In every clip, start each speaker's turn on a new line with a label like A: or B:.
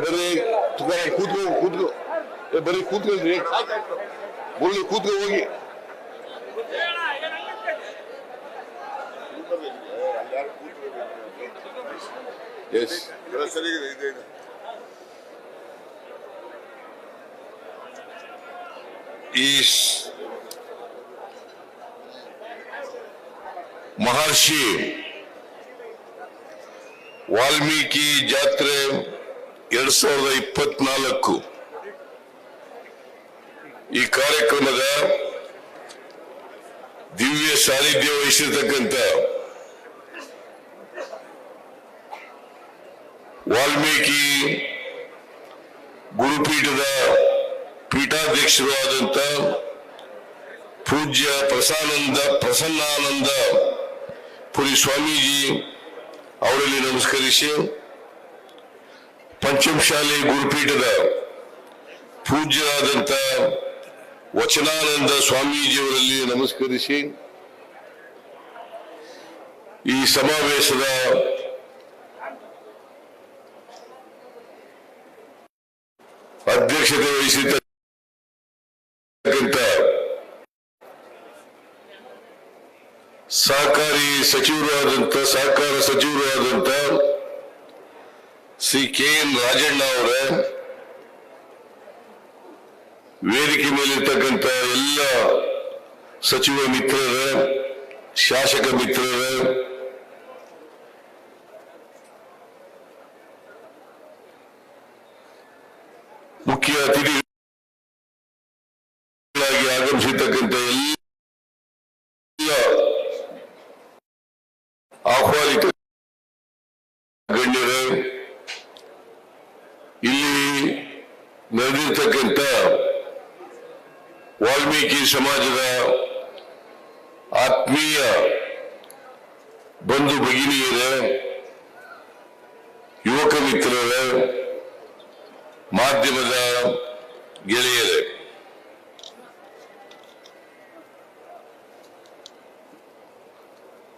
A: बड़े तो खुद को खुद को बड़े खुद को बोले खुद को होगी। यस इस महर्षि वाल्मीकि जात्रे ಎರಡ್ ಸಾವಿರದ ಇಪ್ಪತ್ನಾಲ್ಕು. ಈ ಕಾರ್ಯಕ್ರಮದ ದಿವ್ಯ ಸಾನ್ನಿಧ್ಯ ವಹಿಸಿರ್ತಕ್ಕಂಥ ವಾಲ್ಮೀಕಿ ಗುರುಪೀಠದ ಪೀಠಾಧ್ಯಕ್ಷರು ಆದಂತ ಪೂಜ್ಯ ಪ್ರಸಾನಂದ ಪ್ರಸನ್ನಾನಂದ ಪುರಿ ಸ್ವಾಮೀಜಿ ಅವರಲ್ಲಿ ನಮಸ್ಕರಿಸಿ ಪಂಚಮಶಾಲಿ ಗುರುಪೀಠದ ಪೂಜ್ಯರಾದಂತ ವಚನಾನಂದ ಸ್ವಾಮೀಜಿಯವರಲ್ಲಿ ನಮಸ್ಕರಿಸಿ ಈ ಸಮಾವೇಶದ ಅಧ್ಯಕ್ಷತೆ ವಹಿಸಿದ್ದ ಸಹಕಾರಿ ಸಚಿವರು ಆದಂತ ಸಹಕಾರ ಸಚಿವರು ಆದಂತ ಶ್ರೀ ಕೆ ಎನ್ ರಾಜಣ್ಣ ಅವರ ವೇದಿಕೆ ಮೇಲಿರ್ತಕ್ಕಂಥ ಎಲ್ಲ ಸಚಿವ ಮಿತ್ರರ ಶಾಸಕ ಮಿತ್ರರ ವಾಲ್ಮೀಕಿ ಸಮಾಜದ ಆತ್ಮೀಯ ಬಂಧು ಭಗಿನಿಯರ ಯುವಕ ಮಿತ್ರರ ಮಾಧ್ಯಮದ ಗೆಳೆಯರೇ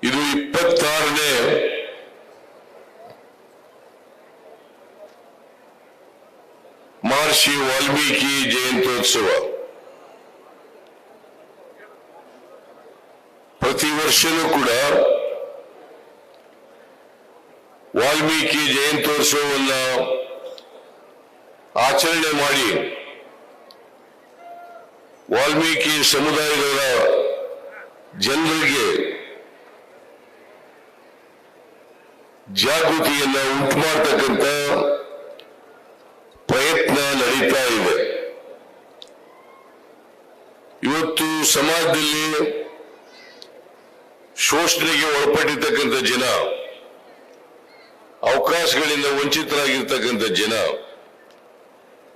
A: ಇದು ಇಪ್ಪತ್ತಾರನೇ ಮಹರ್ಷಿ ವಾಲ್ಮೀಕಿ ಜಯಂತ್ಯೋತ್ಸವ ಪ್ರತಿ ವರ್ಷನೂ ಕೂಡ ವಾಲ್ಮೀಕಿ ಜಯಂತ್ಯೋತ್ಸವವನ್ನ ಆಚರಣೆ ಮಾಡಿ ವಾಲ್ಮೀಕಿ ಸಮುದಾಯಗಳ ಜನರಿಗೆ ಜಾಗೃತಿಯನ್ನ ಉಂಟು ಮಾಡತಕ್ಕಂತ ಪ್ರಯತ್ನ ನಡೀತಾ ಇದೆ. ಇವತ್ತು ಸಮಾಜದಲ್ಲಿ ಶೋಷಣೆಗೆ ಒಳಪಟ್ಟಿರ್ತಕ್ಕಂಥ ಜನ, ಅವಕಾಶಗಳಿಂದ ವಂಚಿತರಾಗಿರ್ತಕ್ಕಂಥ ಜನ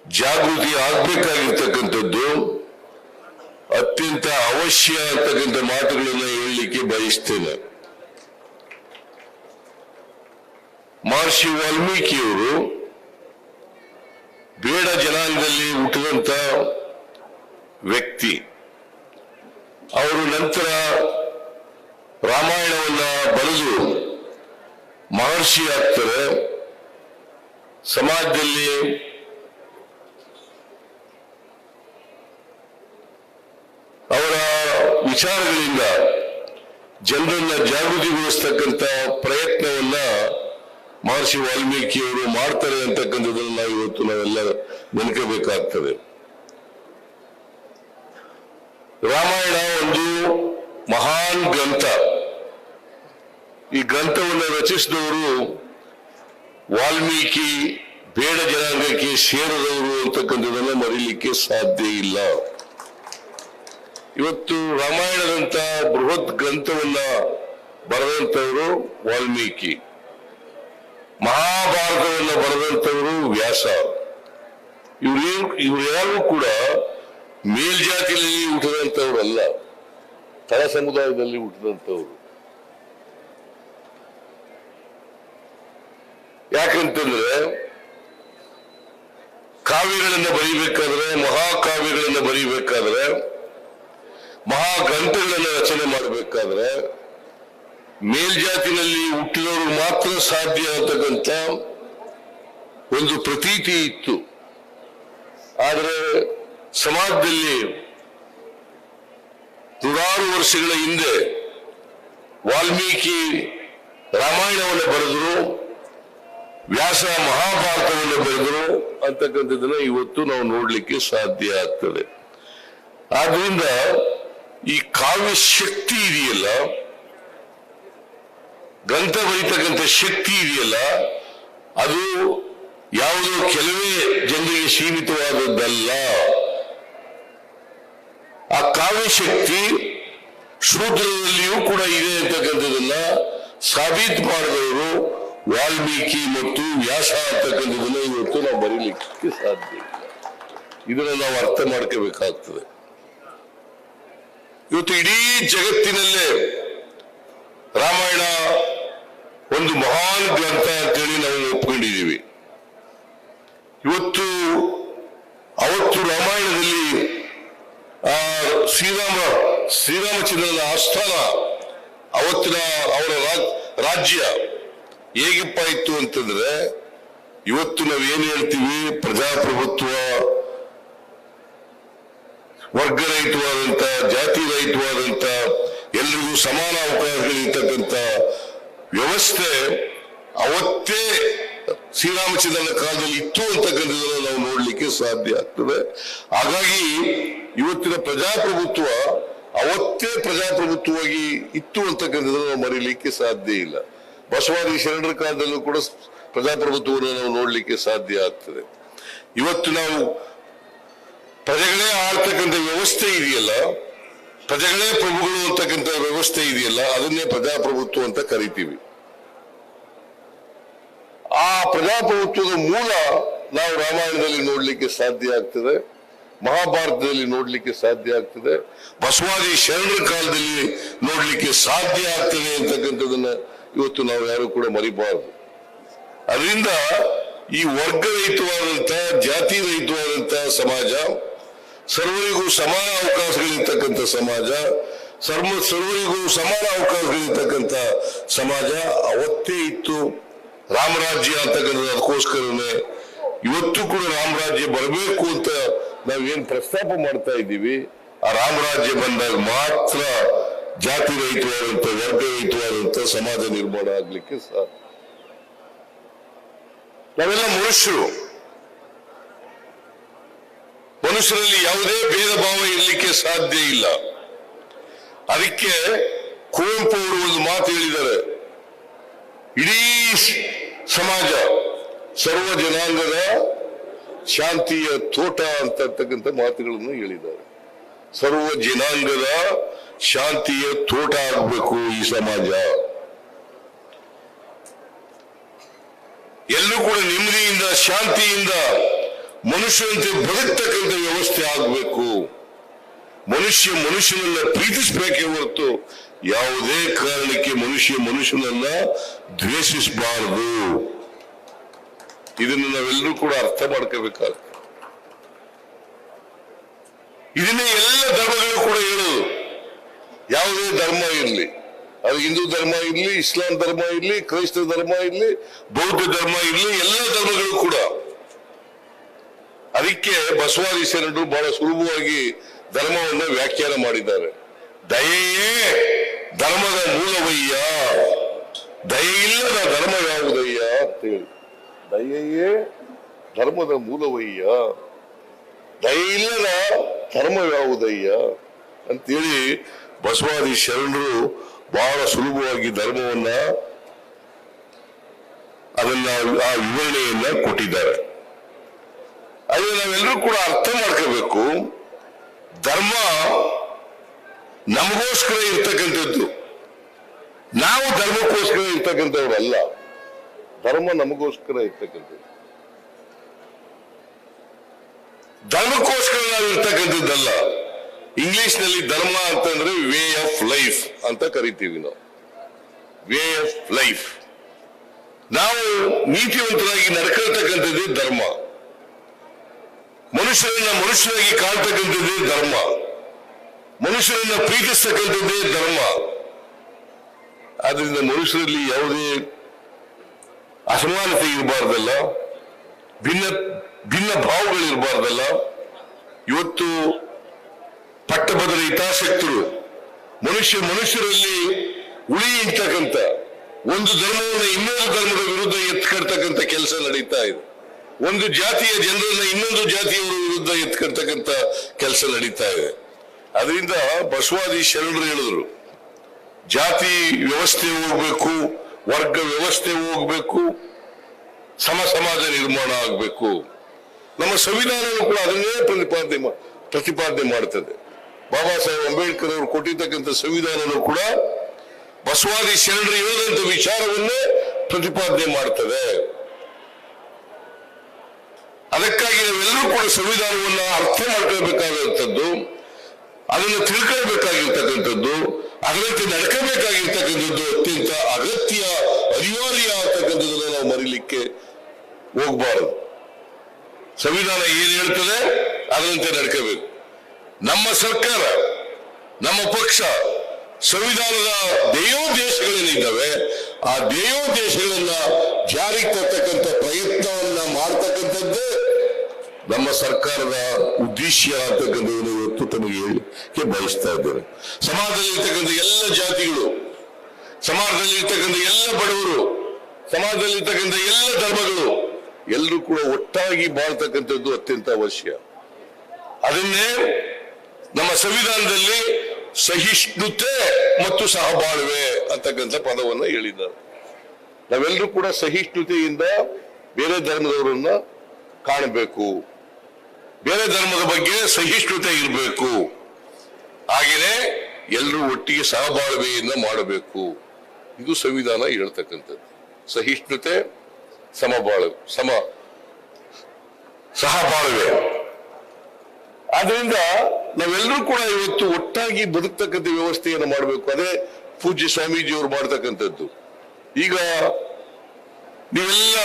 A: ಜಾಗೃತಿ ಆಗ್ಬೇಕಾಗಿರ್ತಕ್ಕಂಥದ್ದು, ಅತ್ಯಂತ ಅವಶ್ಯ ಅಂತಕ್ಕಂಥ ಮಾತುಗಳನ್ನು ಹೇಳಲಿಕ್ಕೆ ಬಯಸ್ತೇನೆ. ಮಹರ್ಷಿ ವಾಲ್ಮೀಕಿಯವರು ಬೇಡ ಜನಾಂಗದಲ್ಲಿ ಹುಟ್ಟಿದಂತ ವ್ಯಕ್ತಿ. ಅವರು ನಂತರ ರಾಮಾಯಣವನ್ನ ಬರೆದು ಮಹರ್ಷಿ ಆಗ್ತಾರೆ. ಸಮಾಜದಲ್ಲಿ ಅವರ ವಿಚಾರಗಳಿಂದ ಜನರನ್ನ ಜಾಗೃತಿಗೊಳಿಸ್ತಕ್ಕಂಥ ಪ್ರಯತ್ನವನ್ನ ಮಹರ್ಷಿ ವಾಲ್ಮೀಕಿಯವರು ಮಾಡ್ತಾರೆ ಅಂತಕ್ಕಂಥದ್ದನ್ನು ನಾವು ಇವತ್ತು ನಾವೆಲ್ಲ ನೆನಕಬೇಕಾಗ್ತದೆ ರಾಮಾಯಣ ಒಂದು ಮಹಾನ್ ಗ್ರಂಥ. ಈ ಗ್ರಂಥವನ್ನು ರಚಿಸಿದವರು ವಾಲ್ಮೀಕಿ, ಬೇಡ ಜನಾಂಗಕ್ಕೆ ಸೇರದವರು ಅಂತಕ್ಕಂಥದ್ದನ್ನ ಮರೀಲಿಕ್ಕೆ ಸಾಧ್ಯ ಇಲ್ಲ. ಇವತ್ತು ರಾಮಾಯಣದಂತ ಬೃಹತ್ ಗ್ರಂಥವನ್ನ ಬರೆದಂತವರು ವಾಲ್ಮೀಕಿ. ಮಹಾಭಾರತವನ್ನ ಬರೆದಂತವರು ವ್ಯಾಸ. ಇವ್ರು ಇವರ್ಯಾರು ಕೂಡ ಮೇಲ್ಜಾತಿಯಲ್ಲಿ ಹುಟ್ಟಿದಂಥವ್ರಲ್ಲ, ತಳ ಸಮುದಾಯದಲ್ಲಿ ಹುಟ್ಟಿದಂಥವ್ರು. ಯಾಕಂತಂದ್ರೆ ಕಾವ್ಯಗಳನ್ನ ಬರೀಬೇಕಾದ್ರೆ, ಮಹಾಕಾವ್ಯಗಳನ್ನ ಬರೀಬೇಕಾದ್ರೆ ಮಹಾಗ್ರಂಥಗಳನ್ನ ರಚನೆ ಮಾಡಬೇಕಾದ್ರೆ ಮೇಲ್ಜಾತಿನಲ್ಲಿ ಹುಟ್ಟಿದವರು ಮಾತ್ರ ಸಾಧ್ಯ ಅಂತಕ್ಕಂಥ
B: ಒಂದು ಪ್ರತೀತಿ ಇತ್ತು. ಆದರೆ ಸಮಾಜದಲ್ಲಿ ನೂರಾರು ವರ್ಷಗಳ ಹಿಂದೆ ವಾಲ್ಮೀಕಿ ರಾಮಾಯಣವನ್ನು ಬರೆದರು, ವ್ಯಾಸ ಮಹಾಭಾರತವನ್ನು ಬರೆದರು ಅಂತಕ್ಕಂಥದ್ದನ್ನ ಇವತ್ತು ನಾವು ನೋಡ್ಲಿಕ್ಕೆ ಸಾಧ್ಯ ಆಗ್ತದೆ. ಆದ್ರಿಂದ ಈ ಕಾವ್ಯ ಶಕ್ತಿ ಇದೆಯಲ್ಲ? ಗ್ರಂಥ ಬರೀತಕ್ಕಂಥ ಶಕ್ತಿ ಇದೆಯಲ್ಲ? ಅದು ಯಾವುದೋ ಕೆಲವೇ ಜನರಿಗೆ ಸೀಮಿತವಾದದ್ದಲ್ಲ. ಆ ಕಾವ್ಯ ಶಕ್ತಿ ಶೂದ್ರದಲ್ಲಿಯೂ ಕೂಡ ಇದೆ ಅಂತಕ್ಕಂಥದ್ದನ್ನ ಸಾಬೀತು ಮಾಡಿದವರು ವಾಲ್ಮೀಕಿ ಮತ್ತು ವ್ಯಾಸ ಅಂತಕ್ಕಂಥದ್ದನ್ನ ಇವತ್ತು ನಾವು ಬರೀಲಿಕ್ಕೆ ಸಾಧ್ಯ ಇದನ್ನ ನಾವು ಅರ್ಥ ಮಾಡ್ಕೋಬೇಕಾಗ್ತದೆ. ಇವತ್ತು ಇಡೀ ಜಗತ್ತಿನಲ್ಲೇ ರಾಮಾಯಣ ಒಂದು ಮಹಾನ್ ಗ್ರಂಥ ಅಂತೇಳಿ ನಾವು ಒಪ್ಕೊಂಡಿದ್ದೀವಿ. ಇವತ್ತು, ಅವತ್ತು ರಾಮಾಯಣದಲ್ಲಿ, ಆ, ಶ್ರೀರಾಮ, ಶ್ರೀರಾಮಚಂದ್ರನ ಆಸ್ಥಾನ, ಅವತ್ತಿನ ಅವರ ರಾಜ್ಯ ಹೇಗಿಪ್ಪ ಇತ್ತು ಅಂತಂದ್ರೆ, ಇವತ್ತು ನಾವು ಏನ್ ಹೇಳ್ತೀವಿ? ಪ್ರಜಾಪ್ರಭುತ್ವ ವರ್ಗರಹಿತವಾದಂತ ಜಾತಿ ರಹಿತವಾದಂತ ಎಲ್ರಿಗೂ ಸಮಾನ ಅವಕಾಶಗಳಿರ್ತಕ್ಕಂಥ ವ್ಯವಸ್ಥೆ ಅವತ್ತೇ ಶ್ರೀರಾಮಚಂದ್ರನ ಕಾಲದಲ್ಲಿ ಇತ್ತು ಅಂತಕ್ಕಂಥದ್ದನ್ನು ನಾವು ನೋಡ್ಲಿಕ್ಕೆ ಸಾಧ್ಯ ಆಗ್ತದೆ. ಹಾಗಾಗಿ ಇವತ್ತಿನ ಪ್ರಜಾಪ್ರಭುತ್ವ ಅವತ್ತೇ ಪ್ರಜಾಪ್ರಭುತ್ವವಾಗಿ ಇತ್ತು ಅಂತಕ್ಕಂಥದ್ದನ್ನು ನಾವು ಮರೀಲಿಕ್ಕೆ ಸಾಧ್ಯ ಇಲ್ಲ. ಬಸವಾದಿ ಶರಣರ ಕಾಲದಲ್ಲೂ ಕೂಡ ಪ್ರಜಾಪ್ರಭುತ್ವವನ್ನು ನಾವು ನೋಡ್ಲಿಕ್ಕೆ ಸಾಧ್ಯ ಆಗ್ತದೆ. ಇವತ್ತು ನಾವು ಪ್ರಜೆಗಳೇ ಆಳ್ತಕ್ಕಂಥ ವ್ಯವಸ್ಥೆ ಇದೆಯಲ್ಲ, ಪ್ರಜೆಗಳೇ ಪ್ರಭುಗಳು ಅಂತಕ್ಕಂಥ ವ್ಯವಸ್ಥೆ ಇದೆಯಲ್ಲ, ಅದನ್ನೇ ಪ್ರಜಾಪ್ರಭುತ್ವ ಅಂತ ಕರಿತೀವಿ. ಆ ಪ್ರಜಾಪ್ರಭುತ್ವದ ಮೂಲ ನಾವು ರಾಮಾಯಣದಲ್ಲಿ ನೋಡ್ಲಿಕ್ಕೆ ಸಾಧ್ಯ ಆಗ್ತದೆ, ಮಹಾಭಾರತದಲ್ಲಿ ನೋಡ್ಲಿಕ್ಕೆ ಸಾಧ್ಯ ಆಗ್ತದೆ, ಬಸವಾದಿ ಶರಣರ ಕಾಲದಲ್ಲಿ ನೋಡ್ಲಿಕ್ಕೆ ಸಾಧ್ಯ ಆಗ್ತದೆ ಅಂತಕ್ಕಂಥದನ್ನ ಇವತ್ತು ನಾವು ಯಾರು ಕೂಡ ಮರಿಬಾರದು. ಅದರಿಂದ ಈ ವರ್ಗ ವರ್ಗರಹಿತವಾದಂತ ಜಾತಿ ರಹಿತವಾದಂತಹ ಸಮಾಜ ಸರ್ವರಿಗೂ ಸಮಾನ ಅವಕಾಶಗಳಿರ್ತಕ್ಕಂಥ ಸಮಾಜ, ಸರ್ವ ಸರ್ವರಿಗೂ ಸಮಾನ ಅವಕಾಶಗಳಿರ್ತಕ್ಕಂಥ ಸಮಾಜ, ಅವತ್ತೇ ಇತ್ತು ರಾಮರಾಜ್ಯ ಅಂತಕ್ಕಂಥದ್ದು ಅದಕ್ಕೋಸ್ಕರನೇ ಇವತ್ತು ಕೂಡ ರಾಮರಾಜ್ಯ ಬರಬೇಕು ಅಂತ ನಾವೇನ್ ಪ್ರಸ್ತಾಪ ಮಾಡ್ತಾ ಇದ್ದೀವಿ. ಆ ರಾಮರಾಜ್ಯ ಬಂದಾಗ ಮಾತ್ರ ಜಾತಿ ರಹಿತವಾದಂತ ವರ್ಗ ರಹಿತವಾದಂತ ಸಮಾಜ ನಿರ್ಮಾಣ ಆಗ್ಲಿಕ್ಕೆ ಸಾಧ್ಯ. ನಾವೆಲ್ಲ ಮನುಷ್ಯರು. ಮನುಷ್ಯರಲ್ಲಿ ಯಾವುದೇ ಭೇದ ಭಾವ ಇರಲಿಕ್ಕೆ ಸಾಧ್ಯ ಇಲ್ಲ. ಅದಕ್ಕೆ ಕುವೆಂಪು ಅವರು ಒಂದು ಮಾತು ಹೇಳಿದ್ದಾರೆ. ಇಡೀ ಸಮಾಜ, ಸರ್ವ ಜನಾಂಗದ ಶಾಂತಿಯ ತೋಟ ಅಂತಕ್ಕಂಥ ಮಾತುಗಳನ್ನು ಹೇಳಿದ್ದಾರೆ. ಸರ್ವ ಜನಾಂಗದ ಶಾಂತಿಯ ತೋಟ ಆಗಬೇಕು ಈ ಸಮಾಜ. ಎಲ್ಲರೂ ಕೂಡ ನೆಮ್ಮದಿಯಿಂದ, ಶಾಂತಿಯಿಂದ ಮನುಷ್ಯರಂತೆ ಬದುಕ್ತಕ್ಕಂಥ ವ್ಯವಸ್ಥೆ ಆಗಬೇಕು. ಮನುಷ್ಯ ಮನುಷ್ಯನನ್ನ ಪ್ರೀತಿಸಬೇಕೇ ಹೊರತು ಯಾವುದೇ ಕಾರಣಕ್ಕೆ ಮನುಷ್ಯ ಮನುಷ್ಯನನ್ನ ದ್ವೇಷಿಸಬಾರದು. ಇದನ್ನು ನಾವೆಲ್ಲರೂ ಕೂಡ ಅರ್ಥ ಮಾಡ್ಕೋಬೇಕಾಗ ಇದನ್ನೇ ಎಲ್ಲ ಧರ್ಮಗಳು ಕೂಡ ಹೇಳೋದು. ಯಾವುದೇ ಧರ್ಮ ಇರಲಿ. ಅದು ಹಿಂದೂ ಧರ್ಮ ಇರಲಿ, ಇಸ್ಲಾಂ ಧರ್ಮ ಇರಲಿ, ಕ್ರೈಸ್ತ ಧರ್ಮ ಇರಲಿ, ಬೌದ್ಧ ಧರ್ಮ ಇರಲಿ, ಎಲ್ಲ ಧರ್ಮಗಳು ಕೂಡ. ಅದಕ್ಕೆ ಬಸವಾದಿ ಶರಣರು ಬಹಳ ಸುಲಭವಾಗಿ ಧರ್ಮವನ್ನು ವ್ಯಾಖ್ಯಾನ ಮಾಡಿದ್ದಾರೆ. ದಯೆಯೇ ಧರ್ಮದ ಮೂಲವಯ್ಯ ದಯೆಯಿಲ್ಲದ ಧರ್ಮ ಯಾವುದಯ್ಯ ಅಂತ ಹೇಳಿ. ದಯೆಯೇ ಧರ್ಮದ ಮೂಲವಯ್ಯ ದಯೆಯಿಲ್ಲದ ಧರ್ಮ ಯಾವುದಯ್ಯ ಅಂತೇಳಿ ಬಸವಾದಿ ಶರಣರು ಬಹಳ ಸುಲಭವಾಗಿ ಧರ್ಮವನ್ನ ಅದನ್ನ ಆ ವಿವರಣೆಯನ್ನ ಕೊಟ್ಟಿದ್ದಾರೆ. ಅದು ನಾವೆಲ್ಲರೂ ಕೂಡ ಅರ್ಥ ಮಾಡ್ಕೋಬೇಕು. ಧರ್ಮ ನಮಗೋಸ್ಕರ ಇರ್ತಕ್ಕಂಥದ್ದು. ನಾವು ಧರ್ಮಕ್ಕೋಸ್ಕರ ಇರ್ತಕ್ಕಂಥವ್ರಲ್ಲ ಧರ್ಮ ನಮಗೋಸ್ಕರ ಇರ್ತಕ್ಕಂಥದ್ದು. ಧರ್ಮಕ್ಕೋಸ್ಕರ ನಾವು ಇರ್ತಕ್ಕಂಥದ್ದಲ್ಲ. ಇಂಗ್ಲಿಷ್ನಲ್ಲಿ ಧರ್ಮ ಅಂತಂದ್ರೆ ವೇ ಆಫ್ ಲೈಫ್ ಅಂತ ಕರಿತೀವಿ ನಾವು. Way of life. ನಾವು ನೀತಿವಂತರಾಗಿ ನಡ್ಕೊಳ್ತಕ್ಕಂಥದ್ದೇ ಧರ್ಮ. ಮನುಷ್ಯರನ್ನ ಮನುಷ್ಯರಾಗಿ ಕಾಣ್ತಕ್ಕಂಥದ್ದೇ ಧರ್ಮ. ಮನುಷ್ಯರನ್ನ ಪ್ರೀತಿಸ್ತಕ್ಕಂಥದ್ದೇ ಧರ್ಮ. ಆದ್ರಿಂದ ಮನುಷ್ಯರಲ್ಲಿ ಯಾವುದೇ ಅಸಮಾನತೆ ಇರಬಾರ್ದಲ್ಲ, ಭಿನ್ನ ಭಿನ್ನ ಭಾವಗಳಿರಬಾರ್ದಲ್ಲ ಇವತ್ತು ಪಟ್ಟಭದ್ರ ಹಿತಾಸಕ್ತರು, ಮನುಷ್ಯ, ಮನುಷ್ಯರಲ್ಲಿ ಉಳಿ ಇರ್ತಕ್ಕಂಥ ಒಂದು ಧರ್ಮವನ್ನು ಇನ್ನೊಂದು ಧರ್ಮದ ವಿರುದ್ಧ ಎತ್ಕಡ್ತಕ್ಕಂಥ ಕೆಲಸ ನಡೀತಾ ಇದೆ. ಒಂದು ಜಾತಿಯ ಜನರನ್ನ ಇನ್ನೊಂದು ಜಾತಿಯವರ ವಿರುದ್ಧ ಎತ್ಕರ್ತಕ್ಕಂತ ಕೆಲಸ ನಡೀತಾ ಇದೆ. ಅದರಿಂದ ಬಸವಾದಿ ಶರಣರು ಹೇಳಿದ್ರು, ಜಾತಿ ವ್ಯವಸ್ಥೆ ಹೋಗ್ಬೇಕು, ವರ್ಗ ವ್ಯವಸ್ಥೆ ಹೋಗ್ಬೇಕು, ಸಮ ಸಮಾಜ ನಿರ್ಮಾಣ ಆಗಬೇಕು. ನಮ್ಮ ಸಂವಿಧಾನವೂ ಕೂಡ ಅದನ್ನೇ ಪ್ರತಿಪಾದನೆ ಪ್ರತಿಪಾದನೆ ಮಾಡ್ತದೆ. ಬಾಬಾ ಸಾಹೇಬ್ ಅಂಬೇಡ್ಕರ್ ಅವರು ಕೊಟ್ಟಿರ್ತಕ್ಕಂಥ ಸಂವಿಧಾನವೂ ಕೂಡ ಬಸವಾದಿ ಶರಣರು ಹೇಳಿದಂತ ವಿಚಾರವನ್ನೇ ಪ್ರತಿಪಾದನೆ ಮಾಡ್ತದೆ ಅದಕ್ಕಾಗಿ ನಾವೆಲ್ಲರೂ ಸಂವಿಧಾನವನ್ನು ಅರ್ಥ ಮಾಡ್ಕೊಳ್ಬೇಕಾದಂಥದ್ದು ಅದನ್ನು ತಿಳ್ಕೊಳ್ಬೇಕಾಗಿರ್ತಕ್ಕಂಥದ್ದು, ಅದರಂತೆ ನಡ್ಕೋಬೇಕಾಗಿರ್ತಕ್ಕಂಥದ್ದು ಅತ್ಯಂತ ಅಗತ್ಯ, ಅನಿವಾರ್ಯ ಆಗ್ತಕ್ಕಂಥದ್ದನ್ನು ನಾವು ಮರಿಲಿಕ್ಕೆ ಹೋಗ್ಬಾರದು. ಸಂವಿಧಾನ ಏನ್ ಹೇಳ್ತದೆ, ಅದರಂತೆ ನಡ್ಕೋಬೇಕು. ನಮ್ಮ ಸರ್ಕಾರ, ನಮ್ಮ ಪಕ್ಷ ಸಂವಿಧಾನದ ದೇಯೋದ್ದೇಶಗಳೇನಿದ್ದಾವೆ ಆ ದೇಶಗಳನ್ನ ಜಾರಿಗೆ ತರ್ತಕ್ಕಂಥ ಪ್ರಯತ್ನವನ್ನ ಮಾಡ್ತಕ್ಕಂಥದ್ದೇ ನಮ್ಮ ಸರ್ಕಾರದ ಉದ್ದೇಶ ಅಂತಕ್ಕಂಥದ್ದನ್ನು ಇವತ್ತು ತಮಗೆ ಹೇಳಿಕೆ ಬಯಸ್ತಾ ಇದ್ದೇನೆ. ಸಮಾಜದಲ್ಲಿ ಇರ್ತಕ್ಕಂಥ ಎಲ್ಲ ಜಾತಿಗಳು, ಸಮಾಜದಲ್ಲಿ ಇರ್ತಕ್ಕಂಥ ಎಲ್ಲ ಬಡವರು, ಸಮಾಜದಲ್ಲಿ ಇರ್ತಕ್ಕಂಥ ಎಲ್ಲ ಧರ್ಮಗಳು ಎಲ್ಲರೂ ಕೂಡ ಒಟ್ಟಾಗಿ ಬಾಳ್ತಕ್ಕಂಥದ್ದು ಅತ್ಯಂತ ಅವಶ್ಯ. ಅದನ್ನೇ ನಮ್ಮ ಸಂವಿಧಾನದಲ್ಲಿ ಸಹಿಷ್ಣುತೆ ಮತ್ತು ಸಹಬಾಳ್ವೆ ಅಂತಕ್ಕಂಥ ಪದವನ್ನ ಹೇಳಿದ್ದಾರೆ. ನಾವೆಲ್ಲರೂ ಕೂಡ ಸಹಿಷ್ಣುತೆಯಿಂದ ಬೇರೆ ಧರ್ಮದವರನ್ನ ಕಾಣಬೇಕು. ಬೇರೆ ಧರ್ಮದ ಬಗ್ಗೆ ಸಹಿಷ್ಣುತೆ ಇರಬೇಕು. ಹಾಗೆಯೇ ಎಲ್ಲರೂ ಒಟ್ಟಿಗೆ ಸಹಬಾಳ್ವೆಯನ್ನ ಮಾಡಬೇಕು. ಇದು ಸಂವಿಧಾನ ಹೇಳ್ತಕ್ಕಂಥದ್ದು. ಸಹಿಷ್ಣುತೆ ಸಮಬಾಳು ಸಮ, ಸಹಬಾಳ್ವೆ. ಆದ್ರಿಂದ ನಾವೆಲ್ಲರೂ ಕೂಡ ಇವತ್ತು ಒಟ್ಟಾಗಿ ಬದುಕ್ತಕ್ಕಂಥ ವ್ಯವಸ್ಥೆಯನ್ನು ಮಾಡಬೇಕು. ಅದೇ ಪೂಜ್ಯ ಸ್ವಾಮೀಜಿಯವರು ಮಾಡ್ತಕ್ಕಂಥದ್ದು. ಈಗ ನೀವೆಲ್ಲ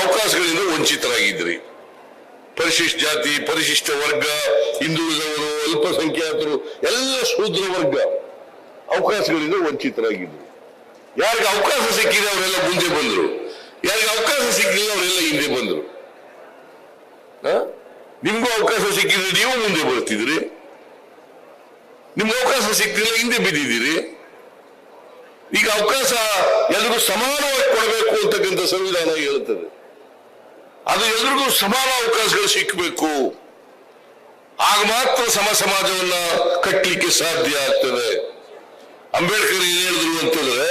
B: ಅವಕಾಶಗಳಿಂದ ವಂಚಿತರಾಗಿದ್ರಿ ಪರಿಶಿಷ್ಟ ಜಾತಿ, ಪರಿಶಿಷ್ಟ ವರ್ಗ, ಹಿಂದುಳಿದವರು, ಅಲ್ಪಸಂಖ್ಯಾತರು, ಎಲ್ಲ ಶೂದ್ರ ವರ್ಗ ಅವಕಾಶಗಳಿಂದ ವಂಚಿತರಾಗಿದ್ರು ಯಾರಿಗೆ ಅವಕಾಶ ಸಿಕ್ಕಿದೆ ಅವರೆಲ್ಲ ಮುಂದೆ ಬಂದರು. ಯಾರಿಗೆ ಅವಕಾಶ ಸಿಕ್ಕಿಲ್ಲ ಅವರೆಲ್ಲ ಹಿಂದೆ ಬಂದರು? ನಿಮ್ಗೂ ಅವಕಾಶ ಸಿಕ್ಕಿದ್ರೆ ನೀವು ಮುಂದೆ ಬರ್ತಿದ್ರಿ. ನಿಮ್ಗೆ ಅವಕಾಶ ಸಿಕ್ಕಿಲ್ಲ ಹಿಂದೆ ಬಿದ್ದಿದ್ದೀರಿ. ಈಗ ಅವಕಾಶ ಎಲ್ರಿಗೂ ಸಮಾನವಾಗಿ ಕೊಡಬೇಕು ಅಂತಕ್ಕಂಥ ಸಂವಿಧಾನ ಹೇಳುತ್ತದೆ. ಅದು ಎಲ್ರಿಗೂ ಸಮಾನ ಅವಕಾಶಗಳು ಸಿಕ್ಕಬೇಕು ಆಗ ಮಾತ್ರ ಸಮ ಸಮಾಜವನ್ನ ಕಟ್ಟಲಿಕ್ಕೆ ಸಾಧ್ಯ ಆಗ್ತದೆ. ಅಂಬೇಡ್ಕರ್ ಏನ್ ಹೇಳಿದ್ರು ಅಂತಂದ್ರೆ,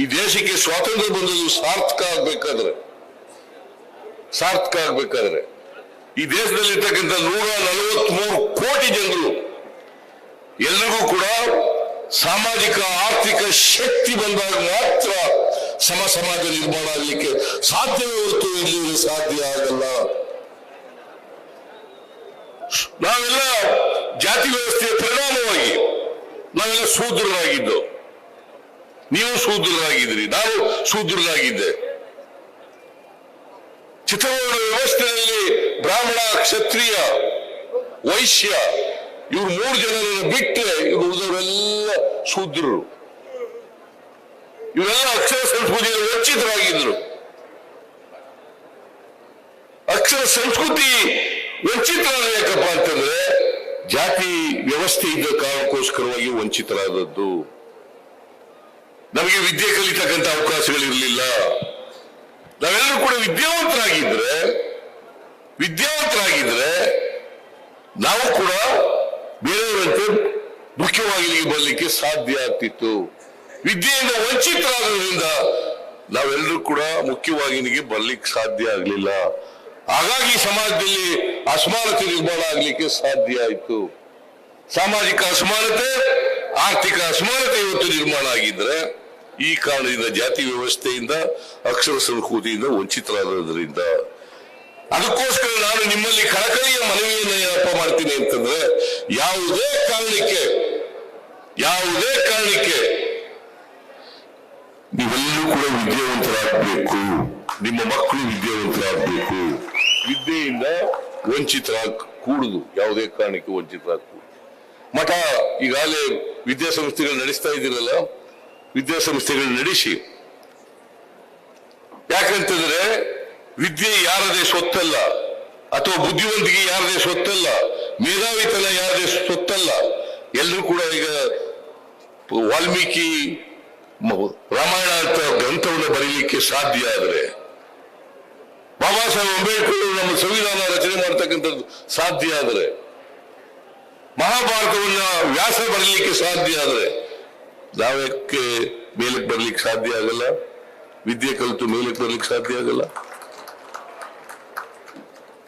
B: ಈ ದೇಶಕ್ಕೆ ಸ್ವಾತಂತ್ರ್ಯ ಬಂದದ್ದು ಸಾರ್ಥಕ ಆಗ್ಬೇಕಾದ್ರೆ. ಸಾರ್ಥಕ ಆಗ್ಬೇಕಾದ್ರೆ. ಈ ದೇಶದಲ್ಲಿ ಇರ್ತಕ್ಕಂಥ ನೂರ ನಲವತ್ಮೂರು ಕೋಟಿ ಜನರು, ಎಲ್ರಿಗೂ ಕೂಡ ಸಾಮಾಜಿಕ, ಆರ್ಥಿಕ ಶಕ್ತಿ ಬಂದಾಗ ಮಾತ್ರ ಸಮ ಸಮಾಜ ನಿರ್ಮಾಣ ಆಗಲಿಕ್ಕೆ ಸಾಧ್ಯವೇ ಹೊರತು ಇಲ್ಲಿ ಸಾಧ್ಯ ಆಗಲ್ಲ. ನಾವೆಲ್ಲ ಜಾತಿ ವ್ಯವಸ್ಥೆಯ ಪರಿಣಾಮವಾಗಿ ನಾವೆಲ್ಲ ಶೂದ್ರರಾಗಿದ್ದು. ನೀವು ಶೂದ್ರರಾಗಿದ್ರಿ ನಾನು ಶೂದ್ರರಾಗಿದ್ದೆ ಚಿತ್ರವರ್ಣ ವ್ಯವಸ್ಥೆಯಲ್ಲಿ ಬ್ರಾಹ್ಮಣ, ಕ್ಷತ್ರಿಯ, ವೈಶ್ಯ, ಇವ್ರು ಮೂರು ಜನರನ್ನು ಬಿಟ್ಟರೆ ಇವರು ಉಳಿದವರೆಲ್ಲ ಶೂದ್ರರು. ಇವರೆಲ್ಲ ಅಕ್ಷರ ಸಂಸ್ಕೃತಿಯಲ್ಲಿ ವಂಚಿತರಾಗಿದ್ರು. ಅಕ್ಷರ ಸಂಸ್ಕೃತಿ ವಂಚಿತರಾಗಬೇಕಪ್ಪ ಅಂತಂದ್ರೆ ಜಾತಿ ವ್ಯವಸ್ಥೆ ಇದ್ದ ಕಾರಣಕ್ಕೋಸ್ಕರವಾಗಿ ವಂಚಿತರಾದದ್ದು. ನಮಗೆ ವಿದ್ಯೆ ಕಲಿತಕ್ಕಂಥ ಅವಕಾಶಗಳಿರಲಿಲ್ಲ. ನಾವೆಲ್ಲರೂ ಕೂಡ ವಿದ್ಯಾವಂತರಾಗಿದ್ರೆ ವಿದ್ಯಾವಂತರಾಗಿದ್ರೆ ನಾವು ಕೂಡ ಬೇರೆಯವರಂತೆ ಮುಖ್ಯವಾಗಿ ಬರಲಿಕ್ಕೆ ಸಾಧ್ಯ ಆಗ್ತಿತ್ತು. ವಿದ್ಯೆಯಿಂದ ವಂಚಿತರಾಗೋದ್ರಿಂದ ನಾವೆಲ್ಲರೂ ಕೂಡ ಮುಖ್ಯವಾಗಿ ನಿಮಗೆ ಬರ್ಲಿಕ್ಕೆ ಸಾಧ್ಯ ಆಗಲಿಲ್ಲ. ಹಾಗಾಗಿ ಸಮಾಜದಲ್ಲಿ ಅಸಮಾನತೆ ನಿರ್ಮಾಣ ಆಗ್ಲಿಕ್ಕೆ ಸಾಧ್ಯ ಆಯಿತು. ಸಾಮಾಜಿಕ ಅಸಮಾನತೆ, ಆರ್ಥಿಕ ಅಸಮಾನತೆ ಇವತ್ತು ನಿರ್ಮಾಣ ಆಗಿದ್ರೆ ಈ ಕಾರಣದಿಂದ ಜಾತಿ ವ್ಯವಸ್ಥೆಯಿಂದ, ಅಕ್ಷರ ಸಂಸ್ಕೃತಿಯಿಂದ ವಂಚಿತರಾದ್ರಿಂದ ಅದಕ್ಕೋಸ್ಕರ ನಾನು ನಿಮ್ಮಲ್ಲಿ ಕಳಕಳಿಯ ಮನವಿಯನ್ನು ಏನಪ್ಪ ಮಾಡ್ತೀನಿ ಅಂತಂದ್ರೆ, ಯಾವುದೇ ಕಾರಣಕ್ಕೆ ಯಾವುದೇ ಕಾರಣಕ್ಕೆ ವಿದ್ಯಾವಂತರಾಗಬೇಕು ನಿಮ್ಮ ಮಕ್ಕಳು ವಿದ್ಯಾವಂತರಾಗಬೇಕು ವಿದ್ಯೆಯಿಂದ ವಂಚಿತರಾಗ ಕೂಡುದು ಯಾವುದೇ ಕಾರಣಕ್ಕೆ ವಂಚಿತರಾಗಕೂಡುದು ಮಠ ಈಗಾಗಲೇ ವಿದ್ಯಾಸಂಸ್ಥೆಗಳು ನಡೆಸ್ತಾ ಇದ್ದೀರಲ್ಲ ವಿದ್ಯಾಸಂಸ್ಥೆಗಳು ನಡೆಸಿ ಯಾಕಂತಂದ್ರೆ ವಿದ್ಯೆ ಯಾರದೇ ಸ್ವತ್ತಲ್ಲ ಅಥವಾ ಬುದ್ಧಿವಂತಿಕೆ ಯಾರದೇ ಸ್ವತ್ತಲ್ಲ ಮೇಧಾವಿತನ ಯಾರದೇ ಸ್ವತ್ತಲ್ಲ ಎಲ್ಲರೂ ಕೂಡ ಈಗ ವಾಲ್ಮೀಕಿ ರಾಮಾಯಣ ಅಂತ ಗ್ರಂಥವನ್ನು ಬರೀಲಿಕ್ಕೆ ಸಾಧ್ಯ ಆದರೆ, ಬಾಬಾ ಸಾಹೇಬ್ ಅಂಬೇಡ್ಕರ್ ನಮ್ಮ ಸಂವಿಧಾನ ರಚನೆ ಮಾಡ್ತಕ್ಕಂಥದ್ದು ಸಾಧ್ಯ ಆದರೆ, ಮಹಾಭಾರತವನ್ನ ವ್ಯಾಸ ಬರಲಿಕ್ಕೆ ಸಾಧ್ಯ ಆದರೆ ನಾವ್ಯಾಕೆ ಮೇಲಕ್ಕೆ ಬರಲಿಕ್ಕೆ ಸಾಧ್ಯ ಆಗಲ್ಲ, ವಿದ್ಯೆ ಕಲಿತು ಮೇಲಕ್ಕೆ ಬರಲಿಕ್ಕೆ ಸಾಧ್ಯ ಆಗಲ್ಲ.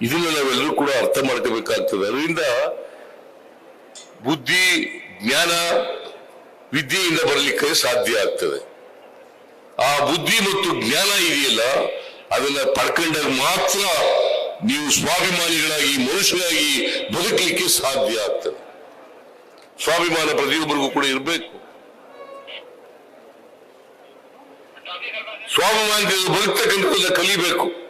B: ಇದನ್ನ ನಾವೆಲ್ಲರೂ ಕೂಡ ಅರ್ಥ ಮಾಡ್ಕೋಬೇಕಾಗ್ತದೆ. ಅದರಿಂದ ಬುದ್ಧಿ, ಜ್ಞಾನ ವಿದ್ಯೆಯಿಂದ ಬರಲಿಕ್ಕೆ ಸಾಧ್ಯ ಆಗ್ತದೆ. ಆ ಬುದ್ಧಿ ಮತ್ತು ಜ್ಞಾನ ಇದೆಯಲ್ಲ, ಅದನ್ನ ಪಡ್ಕೊಂಡಾಗ ಮಾತ್ರ ನೀವು ಸ್ವಾಭಿಮಾನಿಗಳಾಗಿ, ಮನುಷ್ಯರಾಗಿ ಬದುಕಲಿಕ್ಕೆ ಸಾಧ್ಯ ಆಗ್ತದೆ. ಸ್ವಾಭಿಮಾನ ಪ್ರತಿಯೊಬ್ಬರಿಗೂ ಕೂಡ ಇರಬೇಕು. ಸ್ವಾಭಿಮಾನದಿಂದ ಬದುಕ್ತಕ್ಕಂಥದ್ದನ್ನ ಕಲಿಬೇಕು.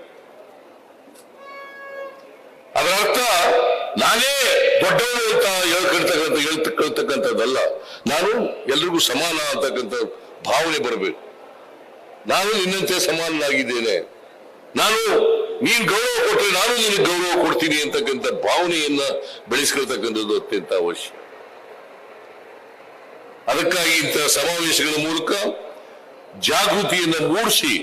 B: ನಾನೇ ದೊಡ್ಡವನು ಅಂತ ಹೇಳ್ಕೊಳ್ತಕ್ಕಂಥ ಹೇಳ್ತಕ್ಕಂಥದ್ದಲ್ಲ ನಾನು ಎಲ್ರಿಗೂ ಸಮಾನ ಅಂತಕ್ಕಂಥ ಭಾವನೆ ಬರಬೇಕು. ನಾನು ನಿನ್ನಂತೆ ಸಮಾನನಾಗಿದ್ದೇನೆ. ನಾನು ನೀನ್ ಗೌರವ ಕೊಟ್ಟರೆ ನಾನು ನಿನಗೆ ಗೌರವ ಕೊಡ್ತೀನಿ ಅಂತಕ್ಕಂಥ ಭಾವನೆಯನ್ನ ಬೆಳೆಸ್ಕೊಳ್ತಕ್ಕಂಥದ್ದು ಅತ್ಯಂತ ಅವಶ್ಯ. ಅದಕ್ಕಾಗಿ ಇಂತಹ ಸಮಾವೇಶಗಳ ಮೂಲಕ ಜಾಗೃತಿಯನ್ನ ಮೂಡಿಸಿ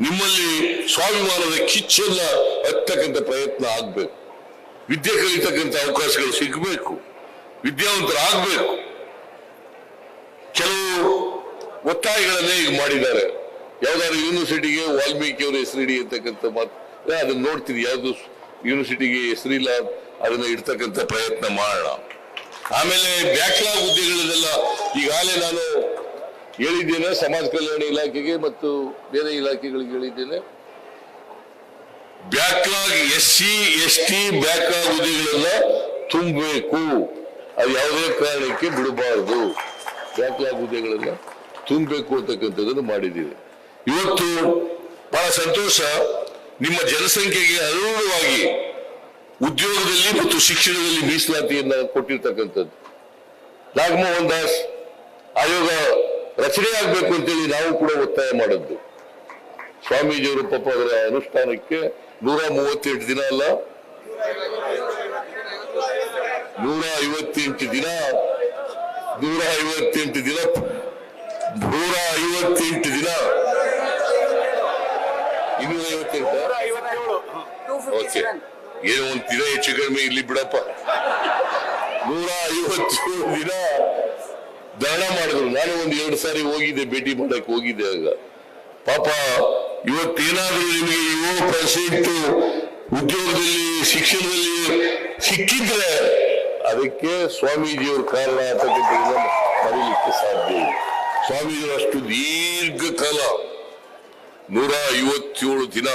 B: ನಿಮ್ಮಲ್ಲಿ ಸ್ವಾಭಿಮಾನದ ಕಿಚ್ಚನ್ನ ಹತ್ತಕ್ಕಂಥ ಪ್ರಯತ್ನ ಆಗ್ಬೇಕು. ವಿದ್ಯೆ ಕಲಿತಕ್ಕಂಥ ಅವಕಾಶಗಳು ಸಿಗಬೇಕು. ವಿದ್ಯಾವಂತರಾಗಬೇಕು ಕೆಲವು ಒತ್ತಾಯಗಳನ್ನೇ ಈಗ ಮಾಡಿದ್ದಾರೆ. ಯಾವ್ದಾದ್ರು ಯೂನಿವರ್ಸಿಟಿಗೆ ವಾಲ್ಮೀಕಿ ಅವರ ಹೆಸರಿಡಿ ಅಂತಕ್ಕಂಥ ಮಾತು ಅದನ್ನ ನೋಡ್ತೀನಿ. ಯಾವ್ದು ಯೂನಿವರ್ಸಿಟಿಗೆ ಹೆಸರಿಲ್ಲ ಅದನ್ನ ಇಡ್ತಕ್ಕಂಥ ಪ್ರಯತ್ನ ಮಾಡೋಣ. ಆಮೇಲೆ ಬ್ಯಾಕ್ಲಾಗ್ ಹುದ್ದೆಗಳನ್ನೆಲ್ಲ ಈಗಾಗಲೇ ನಾನು ಹೇಳಿದ್ದೇನೆ. ಸಮಾಜ ಕಲ್ಯಾಣ ಇಲಾಖೆಗೆ ಮತ್ತು ಬೇರೆ ಇಲಾಖೆಗಳಿಗೆ ಹೇಳಿದ್ದೇನೆ. Backlog S C S T backlog ಹುದ್ದೆಗಳೆಲ್ಲ ತುಂಬಬೇಕು. ಅದು ಯಾವುದೇ ಕಾರಣಕ್ಕೆ ಬಿಡಬಾರದು. ಬ್ಯಾಕ್ಲಾಗ್ ಹುದ್ದೆಗಳೆಲ್ಲ ತುಂಬಬೇಕು ಅಂತಕ್ಕಂಥದ್ದನ್ನು ಮಾಡಿದ್ದೀವಿ. ಇವತ್ತು ಬಹಳ ಸಂತೋಷ. ನಿಮ್ಮ ಜನಸಂಖ್ಯೆಗೆ ಅನುಗುಣವಾಗಿ ಉದ್ಯೋಗದಲ್ಲಿ ಮತ್ತು ಶಿಕ್ಷಣದಲ್ಲಿ ಮೀಸಲಾತಿಯನ್ನ ಕೊಟ್ಟಿರ್ತಕ್ಕಂಥದ್ದು. ನಾಗಮೋಹನ್ ದಾಸ್ ಆಯೋಗ ರಚನೆ ಆಗ್ಬೇಕು ಅಂತೇಳಿ ನಾವು ಕೂಡ ಒತ್ತಾಯ ಮಾಡದ್ದು. ಸ್ವಾಮೀಜಿಯವರು ಪಾಪ ಅದರ ಅನುಷ್ಠಾನಕ್ಕೆ ನೂರ ಮೂವತ್ತೆಂಟು ದಿನ ಅಲ್ಲ? ನೂರ ಐವತ್ತೆಂಟು ದಿನ? ನೂರ ಐವತ್ತೆಂಟು ದಿನ? ನೂರ ಐವತ್ತೆಂಟು ದಿನ? ಇನ್ನೂರ ಐವತ್ತೆಂಟು ಓಕೆ. ಏನೋ ಒಂದು ದಿನ ಹೆಚ್ಚು ಕಡಿಮೆ ಇಲ್ಲಿ ಬಿಡಪ್ಪ. ನೂರ ಐವತ್ತೇಳು ದಿನ ದಾನ ಮಾಡಿದ್ರು. ನಾನು ಒಂದು ಎರಡು ಸಾರಿ ಹೋಗಿದ್ದೆ ಭೇಟಿ ಮಾಡಕ್ ಹೋಗಿದ್ದೆ ಆಗ. ಪಾಪ ಇವತ್ತೇನಾದ್ರೂ ನಿಮಗೆ ಯುವ ಪ್ರಸಿಟ್ಟು ಉದ್ಯೋಗದಲ್ಲಿ ಶಿಕ್ಷಣದಲ್ಲಿ ಸಿಕ್ಕಿದ್ರೆ ಅದಕ್ಕೆ ಸ್ವಾಮೀಜಿಯವ್ರ ಕಾರಣ ಅಂತಕ್ಕಂಥದ್ದನ್ನ ಮರೀಲಿಕ್ಕೆ ಸಾಧ್ಯ ಇಲ್ಲ. ಸ್ವಾಮೀಜಿಯವರು ಅಷ್ಟು ದೀರ್ಘ ಕಾಲ ನೂರ ಐವತ್ತೇಳು ದಿನ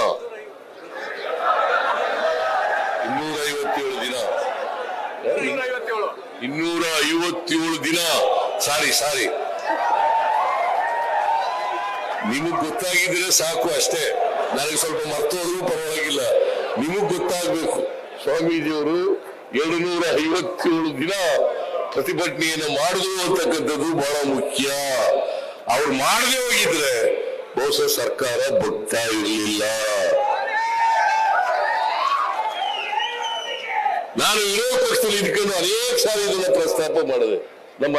B: ಇನ್ನೂರ ಐವತ್ತೇಳು ದಿನ ಇನ್ನೂರ ಐವತ್ತೇಳು ದಿನ ಸಾರಿ ಸಾರಿ. ನಿಮಗ್ ಗೊತ್ತಾಗಿದ್ರೆ ಸಾಕು ಅಷ್ಟೇ. ನನಗೆ ಸ್ವಲ್ಪ ಮರ್ತೋದ್ರೂ ಪರವಾಗಿಲ್ಲ. ನಿಮಗ್ ಗೊತ್ತಾಗ್ಬೇಕು. ಸ್ವಾಮೀಜಿಯವರು ಎರಡು ನೂರ ಐವತ್ತೇಳು ದಿನ ಪ್ರತಿಭಟನೆಯನ್ನು ಮಾಡಿದ್ರು ಅಂತಕ್ಕಂಥದ್ದು ಬಹಳ ಮುಖ್ಯ. ಅವ್ರು ಮಾಡದೆ ಹೋಗಿದ್ರೆ ಬಹುಶಃ ಸರ್ಕಾರ ಬರ್ತಾ ಇರಲಿಲ್ಲ. ನಾನು ಇರೋ ಪಕ್ಷದಲ್ಲಿ ಇದ್ಕೊಂಡು ಅನೇಕ ಸಾರಿ ಇದನ್ನ ಪ್ರಸ್ತಾಪ ಮಾಡಿದೆ. ನಮ್ಮ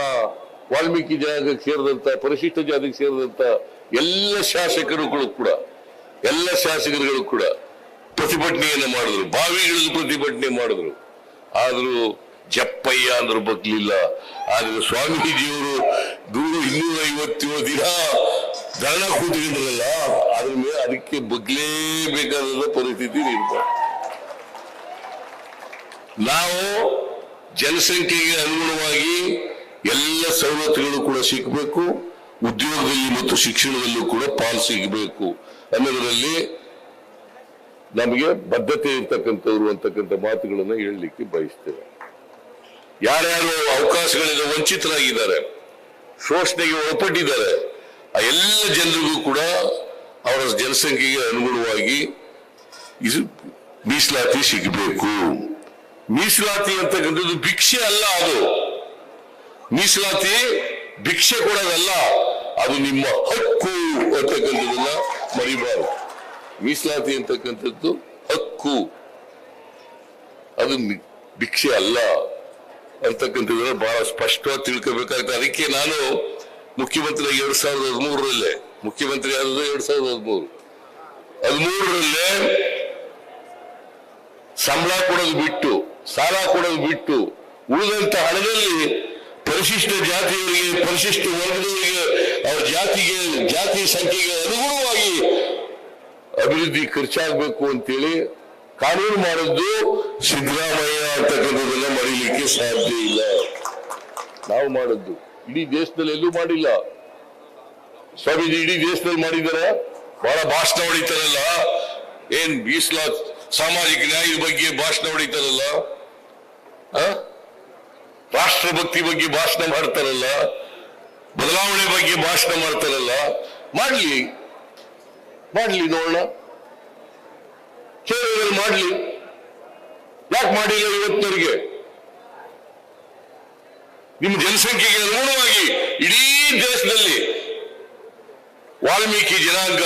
B: ವಾಲ್ಮೀಕಿ ಜನಾಂಗಕ್ಕೆ ಸೇರಿದಂತ, ಪರಿಶಿಷ್ಟ ಜಾತಿಗೆ ಸೇರಿದಂತ ಎಲ್ಲ ಶಾಸಕರುಗಳು ಕೂಡ, ಎಲ್ಲ ಶಾಸಕರುಗಳು ಕೂಡ ಪ್ರತಿಭಟನೆಯನ್ನು ಮಾಡಿದ್ರು. ಬಾವಿಗಳಲ್ಲಿ ಪ್ರತಿಭಟನೆ ಮಾಡಿದ್ರು. ಆದರೂ ಜಪ್ಪಯ್ಯ ಅಂದ್ರು ಬಗ್ಲಿಲ್ಲ ಆದ್ರೆ ಸ್ವಾಮೀಜಿಯವರು ನೂರು ಇನ್ನೂರ ಐವತ್ತೇಳು ದಿನ ಧರಣ ಕೂತಿದ್ರಲ್ಲ, ಅದ್ರ ಮೇಲೆ ಅದಕ್ಕೆ ಬಗ್ಲೇಬೇಕಾದ ಪರಿಸ್ಥಿತಿ ನಿರ್ಮಾಣ. ನಾವು ಜನಸಂಖ್ಯೆಗೆ ಅನುಗುಣವಾಗಿ ಎಲ್ಲ ಸವಲತ್ತುಗಳು ಕೂಡ ಸಿಗಬೇಕು. ಉದ್ಯೋಗದಲ್ಲಿ ಮತ್ತು ಶಿಕ್ಷಣದಲ್ಲೂ ಕೂಡ ಪಾಲ್ ಸಿಗಬೇಕು ಅನ್ನೋದರಲ್ಲಿ ನಮಗೆ ಬದ್ಧತೆ ಇರ್ತಕ್ಕಂಥವ್ರು ಅಂತಕ್ಕಂಥ ಮಾತುಗಳನ್ನು ಹೇಳಲಿಕ್ಕೆ ಬಯಸ್ತೇವೆ. ಯಾರ್ಯಾರು ಅವಕಾಶಗಳಿಂದ ವಂಚಿತರಾಗಿದ್ದಾರೆ, ಶೋಷಣೆಗೆ ಒಳಪಟ್ಟಿದ್ದಾರೆ, ಆ ಎಲ್ಲ ಜನರಿಗೂ ಕೂಡ ಅವರ ಜನಸಂಖ್ಯೆಗೆ ಅನುಗುಣವಾಗಿ ಮೀಸಲಾತಿ ಸಿಗಬೇಕು. ಮೀಸಲಾತಿ ಅಂತಕ್ಕಂಥದ್ದು ಭಿಕ್ಷೆ ಅಲ್ಲ ಅದು. ಮೀಸಲಾತಿ ಭಿಕ್ಷೆ ಕೊಡೋದಲ್ಲ. ಅದು ನಿಮ್ಮ ಹಕ್ಕು ಅಂತಕ್ಕಂಥದ್ದನ್ನ ಮರಿಬಾರದು. ಮೀಸಲಾತಿ ಅಂತಕ್ಕಂಥದ್ದು ಹಕ್ಕು. ಅದು ಭಿಕ್ಷೆ ಅಲ್ಲ ಅಂತಕ್ಕಂಥದ್ದನ್ನ ಬಹಳ ಸ್ಪಷ್ಟವಾಗಿ ತಿಳ್ಕೋಬೇಕಾಗ್ತದೆ ಅದಕ್ಕೆ ನಾನು ಮುಖ್ಯಮಂತ್ರಿ ಎರಡ್ ಸಾವಿರದ ಹದಿಮೂರರಲ್ಲೇ, ಮುಖ್ಯಮಂತ್ರಿ ಆದದ್ದು ಎರಡ್ ಸಾವಿರದ ಹದಿಮೂರು. ಹದಿಮೂರರಲ್ಲೇ ಸಂಬಳ ಕೊಡೋದು ಬಿಟ್ಟು, ಸಾಲ ಕೊಡೋದು ಬಿಟ್ಟು ಉಳಿದಂತ ಹಣದಲ್ಲಿ ಪರಿಶಿಷ್ಟ ಜಾತಿಯವರಿಗೆ, ಪರಿಶಿಷ್ಟ ವರ್ಗದವರಿಗೆ, ಅವರ ಜಾತಿಗೆ, ಜಾತಿ ಸಂಖ್ಯೆಗೆ ಅನುಗುಣವಾಗಿ ಅಭಿವೃದ್ಧಿ ಖರ್ಚಾಗಬೇಕು ಅಂತೇಳಿ ಕಾನೂನು ಮಾಡಿದ್ದು ಸಿದ್ದರಾಮಯ್ಯ ಅಂತಕ್ಕಂಥದ್ದನ್ನ ಮರೀಲಿಕ್ಕೆ ಸಾಧ್ಯ ಇಲ್ಲ. ನಾವು ಮಾಡಿದ್ದು. ಇಡೀ ದೇಶದಲ್ಲಿ ಎಲ್ಲೂ ಮಾಡಿಲ್ಲ. ಸ್ವಾಮೀಜಿ, ಇಡೀ ದೇಶದಲ್ಲಿ ಮಾಡಿದಾರ ಬಹಳ ಭಾಷಣ ಹೊಡಿತಾರಲ್ಲ. ಏನ್ ಬೀಸ್ಲಾ ಸಾಮಾಜಿಕ ನ್ಯಾಯದ ಬಗ್ಗೆ ಭಾಷಣ ಹೊಡಿತಾರಲ್ಲ? ರಾಷ್ಟ್ರಭಕ್ತಿ ಬಗ್ಗೆ ಭಾಷಣ ಮಾಡ್ತಾರಲ್ಲ, ಬದಲಾವಣೆ ಬಗ್ಗೆ ಭಾಷಣ ಮಾಡ್ತಾರಲ್ಲ, ಮಾಡ್ಲಿ ಮಾಡ್ಲಿ ನೋಡೋಣ. ಕೇರಳದಲ್ಲಿ ಮಾಡ್ಲಿ. ಯಾಕೆ ಮಾಡಿಲ್ಲ ಇವತ್ತಿನವರಿಗೆ? ನಿಮ್ಮ ಜನಸಂಖ್ಯೆಗೆ ಅನುಗುಣವಾಗಿ ಇಡೀ ದೇಶದಲ್ಲಿ ವಾಲ್ಮೀಕಿ ಜನಾಂಗ,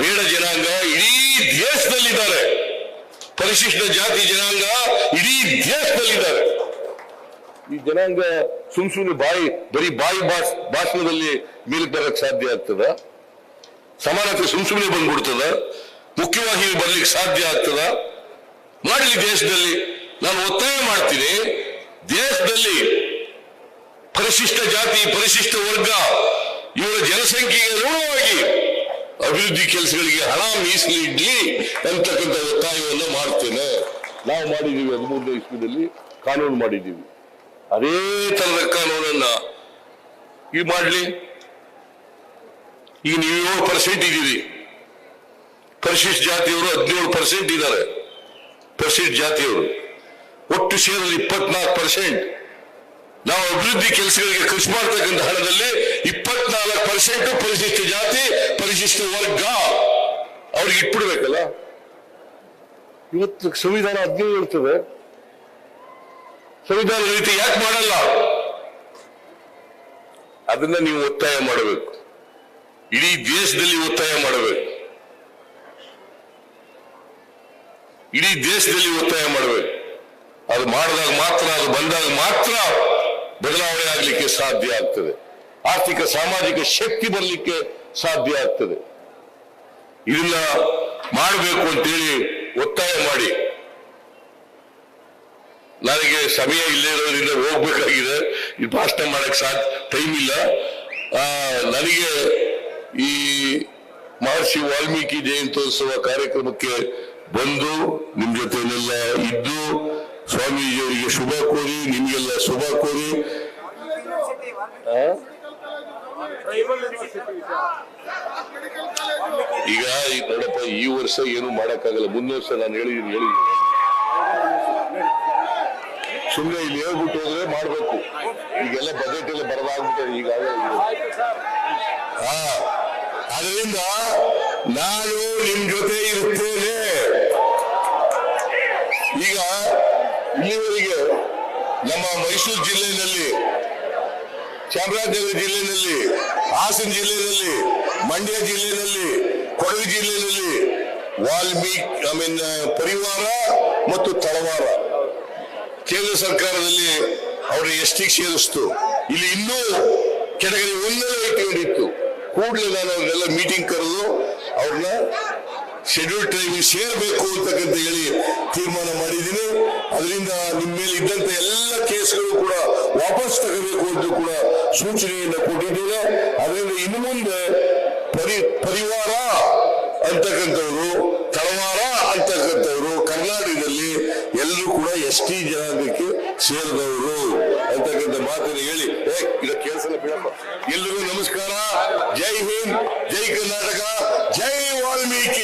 B: ಬೇಡ ಜನಾಂಗ ಇಡೀ ದೇಶದಲ್ಲಿದ್ದಾರೆ. ಪರಿಶಿಷ್ಟ ಜಾತಿ ಜನಾಂಗ ಇಡೀ ದೇಶದಲ್ಲಿದ್ದಾರೆ. ಈ ಜನಾಂಗ ಸುಮ್ ಸುಮ್ಮನೆ ಬಾಯಿ, ಬರೀ ಬಾಯಿ ಭಾಷ, ಭಾಷಣದಲ್ಲಿ ಮೇಲಕ್ಕೆ ಬರಕ್ ಸಾಧ್ಯ ಆಗ್ತದ? ಸಮಾನತೆ ಸುಮ್ ಸುಮ್ಮನೆ ಬಂದ್ಬಿಡ್ತದ? ಮುಖ್ಯವಾಗಿ ಬರ್ಲಿಕ್ಕೆ ಸಾಧ್ಯ ಆಗ್ತದ? ಮಾಡಲಿ ದೇಶದಲ್ಲಿ. ನಾನು ಒತ್ತಾಯ ಮಾಡ್ತೀನಿ. ದೇಶದಲ್ಲಿ ಪರಿಶಿಷ್ಟ ಜಾತಿ, ಪರಿಶಿಷ್ಟ ವರ್ಗ, ಇವರ ಜನಸಂಖ್ಯೆಗೆ ಅನುಗುಣವಾಗಿ ಅಭಿವೃದ್ಧಿ ಕೆಲಸಗಳಿಗೆ ಹಣ ಮೀಸಲಿಡ್ಲಿ ಅಂತಕ್ಕಂಥ ಒತ್ತಾಯವನ್ನು ಮಾಡ್ತೇನೆ. ನಾವು ಮಾಡಿದ್ದೀವಿ ಹದಿಮೂರನೇ ಇಸ್ವಿದಲ್ಲಿ ಕಾನೂನು ಮಾಡಿದ್ದೀವಿ. ಅದೇ ತರದ ಕಾನೂನನ್ನ ಈ ಮಾಡಲಿ. ಈಗ ನೀವು ಏಳು ಪರ್ಸೆಂಟ್ ಇದ್ದೀರಿ. ಪರಿಶಿಷ್ಟ ಜಾತಿಯವರು ಹದಿನೇಳು ಪರ್ಸೆಂಟ್ ಇದ್ದಾರೆ. ಪರಿಶಿಷ್ಟ ಜಾತಿಯವರು. ಒಟ್ಟು ಸೇರಲು ಇಪ್ಪತ್ನಾಲ್ಕು ಪರ್ಸೆಂಟ್ ನಾವು ಅಭಿವೃದ್ಧಿ ಕೆಲಸಗಳಿಗೆ ಖರ್ಚು ಮಾಡ್ತಕ್ಕಂಥ ಹಣದಲ್ಲಿ ಇಪ್ಪತ್ನಾಲ್ಕು ಪರ್ಸೆಂಟ್ ಪರಿಶಿಷ್ಟ ಜಾತಿ, ಪರಿಶಿಷ್ಟ ವರ್ಗ ಅವ್ರಿಗೆ ಇಟ್ಬಿಡ್ಬೇಕಲ್ಲ? ಇವತ್ತು ಸಂವಿಧಾನ ಹದಿನೇಳು ಇರ್ತದೆ ಸಂವಿಧಾನ ರೀತಿ ಯಾಕೆ ಮಾಡಲ್ಲ? ಅದನ್ನ ನೀವು ಒತ್ತಾಯ ಮಾಡಬೇಕು. ಇಡೀ ದೇಶದಲ್ಲಿ ಒತ್ತಾಯ ಮಾಡಬೇಕು. ಇಡೀ ದೇಶದಲ್ಲಿ ಒತ್ತಾಯ ಮಾಡಬೇಕು. ಅದು ಮಾಡಿದಾಗ ಮಾತ್ರ, ಅದು ಬಂದಾಗ ಮಾತ್ರ ಬದಲಾವಣೆ ಆಗಲಿಕ್ಕೆ ಸಾಧ್ಯ ಆಗ್ತದೆ. ಆರ್ಥಿಕ, ಸಾಮಾಜಿಕ ಶಕ್ತಿ ಬರಲಿಕ್ಕೆ ಸಾಧ್ಯ ಆಗ್ತದೆ. ಇದನ್ನ ಮಾಡಬೇಕು ಅಂತೇಳಿ ಒತ್ತಾಯ ಮಾಡಿ. ನನಗೆ ಸಮಯ ಇಲ್ಲೇ ಇರೋದ್ರಿಂದ ಹೋಗ್ಬೇಕಾಗಿದೆ. ಇದು ಭಾಷಣ ಮಾಡಕ್ ಸಾಧ್ಯ ಟೈಮ್ ಇಲ್ಲ. ನನಗೆ ಈ ಮಹರ್ಷಿ ವಾಲ್ಮೀಕಿ ಜಯಂತ್ಯೋತ್ಸವ ಕಾರ್ಯಕ್ರಮಕ್ಕೆ ಬಂದು, ನಿಮ್ ಜೊತೆನೆಲ್ಲ ಇದ್ದು, ಸ್ವಾಮೀಜಿಯವರಿಗೆ ಶುಭ ಕೋರಿ, ನಿಮ್ಗೆಲ್ಲ ಶುಭ ಕೋರಿ? ಈಗ ನೋಡಪ್ಪ, ಈ ವರ್ಷ ಏನು ಮಾಡಕ್ಕಾಗಲ್ಲ. ಮುಂದಿನ ವರ್ಷ ನಾನು ಹೇಳಿದ್ದೀನಿ ಹೇಳಿದ್ದೀನಿ ಸುಮ್ಮನೆ ಇಲ್ಲಿ ಹೇಳ್ಬಿಟ್ಟು ಹೋದ್ರೆ ಮಾಡ್ಬೇಕು. ಈಗೆಲ್ಲ ಬಜೆಟ್ ಎಲ್ಲ ಬರದಾಗ್ಬಿಟ್ಟದೆ ಈಗಾಗಲೇ. ಹಾ, ಅದರಿಂದ ನಾನು ನಿಮ್ ಜೊತೆ ಇರುತ್ತೇನೆ. ಈಗ ಇಲ್ಲಿವರೆಗೆ ನಮ್ಮ ಮೈಸೂರು ಜಿಲ್ಲೆಯಲ್ಲಿ, ಚಾಮರಾಜನಗರ ಜಿಲ್ಲೆಯಲ್ಲಿ, ಹಾಸನ ಜಿಲ್ಲೆಯಲ್ಲಿ, ಮಂಡ್ಯ ಜಿಲ್ಲೆಯಲ್ಲಿ, ಕೊಡಗು ಜಿಲ್ಲೆಯಲ್ಲಿ ವಾಲ್ಮೀಕಿ ಐ ಮೀನ್ ಪರಿವಾರ ಮತ್ತು ತಳವಾರ. ಕೇಂದ್ರ ಸರ್ಕಾರದಲ್ಲಿ ಅವರು ಎಸ್ಟಿಗೆ ಸೇರಿಸ್ತು. ಇಲ್ಲಿ ಇನ್ನೂ ಕೆಳಗಡೆ ಒಂದನೇ ಇಟ್ಕೊಂಡಿತ್ತು ಕೂಡಲೇ ನಾನು ಅವ್ರನ್ನೆಲ್ಲ ಮೀಟಿಂಗ್ ಕರೆದು ಅವ್ರನ್ನ ಶೆಡ್ಯೂಲ್ ಟ್ರೈಬ್ ಸೇರ್ಬೇಕು ಅಂತಕ್ಕಂತ ಹೇಳಿ ತೀರ್ಮಾನ ಮಾಡಿದ್ದೀನಿ. ಅದರಿಂದ ನಿಮ್ಮ ಮೇಲೆ ಇದ್ದಂತ ಎಲ್ಲ ಕೇಸ್ಗಳು ಕೂಡ ವಾಪಸ್ ತಗೋಬೇಕು ಅಂತ ಕೂಡ ಸೂಚನೆಯನ್ನು ಕೊಟ್ಟಿದ್ದೇನೆ. ಅದರಿಂದ ಇನ್ನು ಮುಂದೆ ಪರಿ, ಪರಿವಾರ ಅಂತಕ್ಕಂಥವ್ರು, ತಳವಾರ ಅಂತಕ್ಕಂಥವ್ರು ಎಲ್ಲರೂ ಕೂಡ ಎಸ್ ಟಿ ಜನಾಂಗಕ್ಕೆ ಸೇರಿದವರು ಅಂತಕ್ಕಂಥ ಮಾತನ್ನು ಹೇಳಿ. ಕೇಳಿಸಲ್ಲ, ಬಿಡಪ್ಪ. ಎಲ್ಲರಿಗೂ ನಮಸ್ಕಾರ. ಜೈ ಹಿಂದ್, ಜೈ ಕರ್ನಾಟಕ, ಜೈ ವಾಲ್ಮೀಕಿ.